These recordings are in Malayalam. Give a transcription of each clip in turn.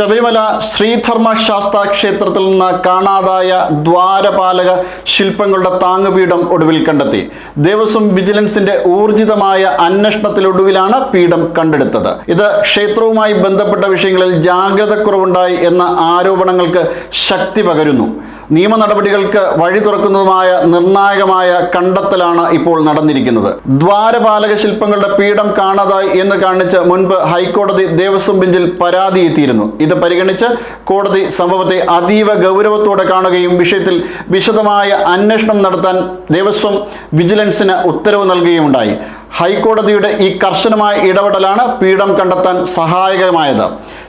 ശബരിമല ശ്രീധർമ്മ ശാസ്ത ക്ഷേത്രത്തിൽ നിന്ന് കാണാതായ ദ്വാരപാലക ശില്പങ്ങളുടെ താങ്ങുപീഠം ഒടുവിൽ കണ്ടെത്തി. ദേവസ്വം വിജിലൻസിന്റെ ഊർജിതമായ അന്വേഷണത്തിലൊടുവിലാണ് പീഠം കണ്ടെടുത്തത്. ഇത് ക്ഷേത്രവുമായി ബന്ധപ്പെട്ട വിഷയങ്ങളിൽ ജാഗ്രതക്കുറവുണ്ടായി എന്ന ആരോപണങ്ങൾക്ക് ശക്തി പകരുന്നു. നിയമ നടപടികൾക്ക് വഴി തുറക്കുന്നതുമായ നിർണായകമായ കണ്ടെത്തലാണ് ഇപ്പോൾ നടന്നിരിക്കുന്നത്. ദ്വാരപാലക ശില്പങ്ങളുടെ പീഠം കാണാതായി എന്ന് കാണിച്ച് മുൻപ് ഹൈക്കോടതി ദേവസ്വം ബെഞ്ചിൽ പരാതി എത്തിയിരുന്നു. ഇത് പരിഗണിച്ച് കോടതി സംഭവത്തെ അതീവ ഗൗരവത്തോടെ കാണുകയും വിഷയത്തിൽ വിശദമായ അന്വേഷണം നടത്താൻ ദേവസ്വം വിജിലൻസിന് ഉത്തരവ് നൽകുകയുണ്ടായി ഹൈക്കോടതിയുടെ ഈ കർശനമായ ഇടപെടലാണ് പീഠം കണ്ടെത്താൻ സഹായകമായത്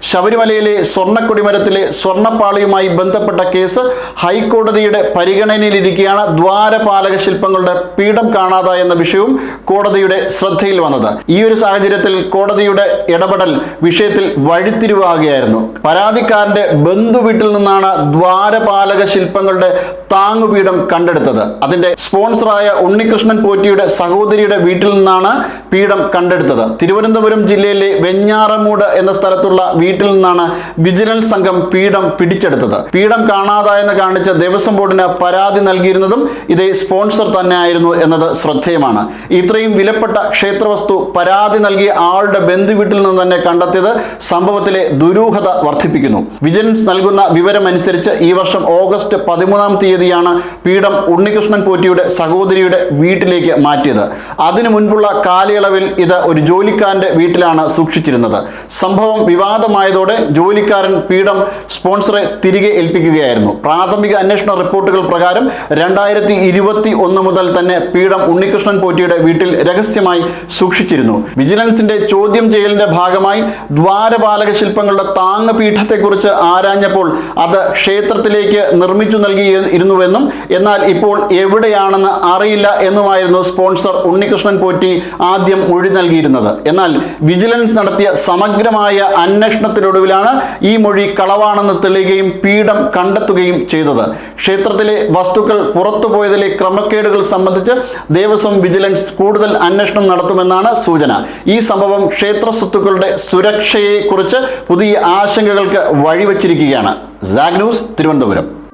ശബരിമലയിലെ സ്വർണക്കൊടിമരത്തിലെ സ്വർണപ്പാളിയുമായി ബന്ധപ്പെട്ട കേസ് ഹൈക്കോടതിയുടെ പരിഗണനയിലിരിക്കെയാണ് ദ്വാരപാലക ശില്പങ്ങളുടെ പീഠം കാണാതായ എന്ന വിഷയവും കോടതിയുടെ ശ്രദ്ധയിൽ വന്നത്. ഈ ഒരു സാഹചര്യത്തിൽ കോടതിയുടെ ഇടപെടൽ വിഷയത്തിൽ വഴിത്തിരിവാകുകയായിരുന്നു. പരാതിക്കാരന്റെ ബന്ധു വീട്ടിൽ നിന്നാണ് ദ്വാരപാലക ശില്പങ്ങളുടെ താങ്ങുപീഠം കണ്ടെടുത്തത്. അതിന്റെ സ്പോൺസറായ ഉണ്ണികൃഷ്ണൻ പോറ്റിയുടെ സഹോദരിയുടെ വീട്ടിൽ നിന്നാണ് പീഠം കണ്ടെടുത്തത്. തിരുവനന്തപുരം ജില്ലയിലെ വെഞ്ഞാറമൂട് എന്ന സ്ഥലത്തുള്ള വീട്ടിൽ നിന്നാണ് വിജിലൻസ് സംഘം പീഠം പിടിച്ചെടുത്തത്. പീഠം കാണാതായെന്ന് കാണിച്ച് ദേവസ്വം ബോർഡിന് പരാതി നൽകിയിരുന്നതും ഇതേ സ്പോൺസർ തന്നെയായിരുന്നു എന്നത് ശ്രദ്ധേയമാണ്. ഇത്രയും വിലപ്പെട്ട ക്ഷേത്രവസ്തു പരാതി നൽകിയ ആളുടെ ബന്ധുവീട്ടിൽ നിന്ന് തന്നെ കണ്ടെത്തിയത് സംഭവത്തിലെ ദുരൂഹത വർദ്ധിപ്പിക്കുന്നു. വിജിലൻസ് നൽകുന്ന വിവരമനുസരിച്ച് ഈ വർഷം ഓഗസ്റ്റ് പതിമൂന്നാം തീയതിയാണ് പീഠം ഉണ്ണികൃഷ്ണൻ പോറ്റിയുടെ സഹോദരിയുടെ വീട്ടിലേക്ക് മാറ്റിയത്. അതിനു മുൻപുള്ള കാലയളവിൽ ഇത് ഒരു ജോലിക്കാരന്റെ വീട്ടിലാണ് സൂക്ഷിച്ചിരുന്നത്. സംഭവം വിവാദമായതോടെ ജോലിക്കാരൻ പീഠം സ്പോൺസറെ തിരികെ ഏൽപ്പിക്കുകയായിരുന്നു. പ്രാഥമിക അന്വേഷണ റിപ്പോർട്ടുകൾ പ്രകാരം രണ്ടായിരത്തി ഇരുപത്തി ഒന്ന് മുതൽ തന്നെ പീഠം ഉണ്ണികൃഷ്ണൻ പോറ്റിയുടെ വീട്ടിൽ രഹസ്യമായി സൂക്ഷിച്ചിരുന്നു. വിജിലൻസിന്റെ ചോദ്യം ചെയ്യലിന്റെ ഭാഗമായി ദ്വാരപാലക ശില്പങ്ങളുടെ താങ്ങ് പീഠത്തെക്കുറിച്ച് ആരാഞ്ഞപ്പോൾ അത് ക്ഷേത്രത്തിലേക്ക് നിർമ്മിച്ചു നൽകിയിരുന്നുവെന്നും എന്നാൽ ഇപ്പോൾ എവിടെയാണെന്ന് അറിയില്ല എന്നുമായിരുന്നു സ്പോൺസർ ഉണ്ണികൃഷ്ണൻ പോറ്റി ആദ്യം മൊഴി നൽകിയിരുന്നത്. എന്നാൽ വിജിലൻസ് നടത്തിയ സമഗ്രമായ അന്വേഷണത്തിനൊടുവിലാണ് ഈ മൊഴി കളവാണെന്ന് തെളിയുകയും പീഠം കണ്ടെത്തുകയും ചെയ്തത്. ക്ഷേത്രത്തിലെ വസ്തുക്കൾ പുറത്തുപോയതിലെ ക്രമക്കേടുകൾ സംബന്ധിച്ച് ദേവസ്വം വിജിലൻസ് കൂടുതൽ അന്വേഷണം നടത്തുമെന്നാണ് സൂചന. ഈ സംഭവം ക്ഷേത്ര സ്വത്തുക്കളുടെ സുരക്ഷയെക്കുറിച്ച് പുതിയ ആശങ്കകൾക്ക് വഴിവെച്ചിരിക്കുകയാണ്. സാഗ് ന്യൂസ് തിരുവനന്തപുരം.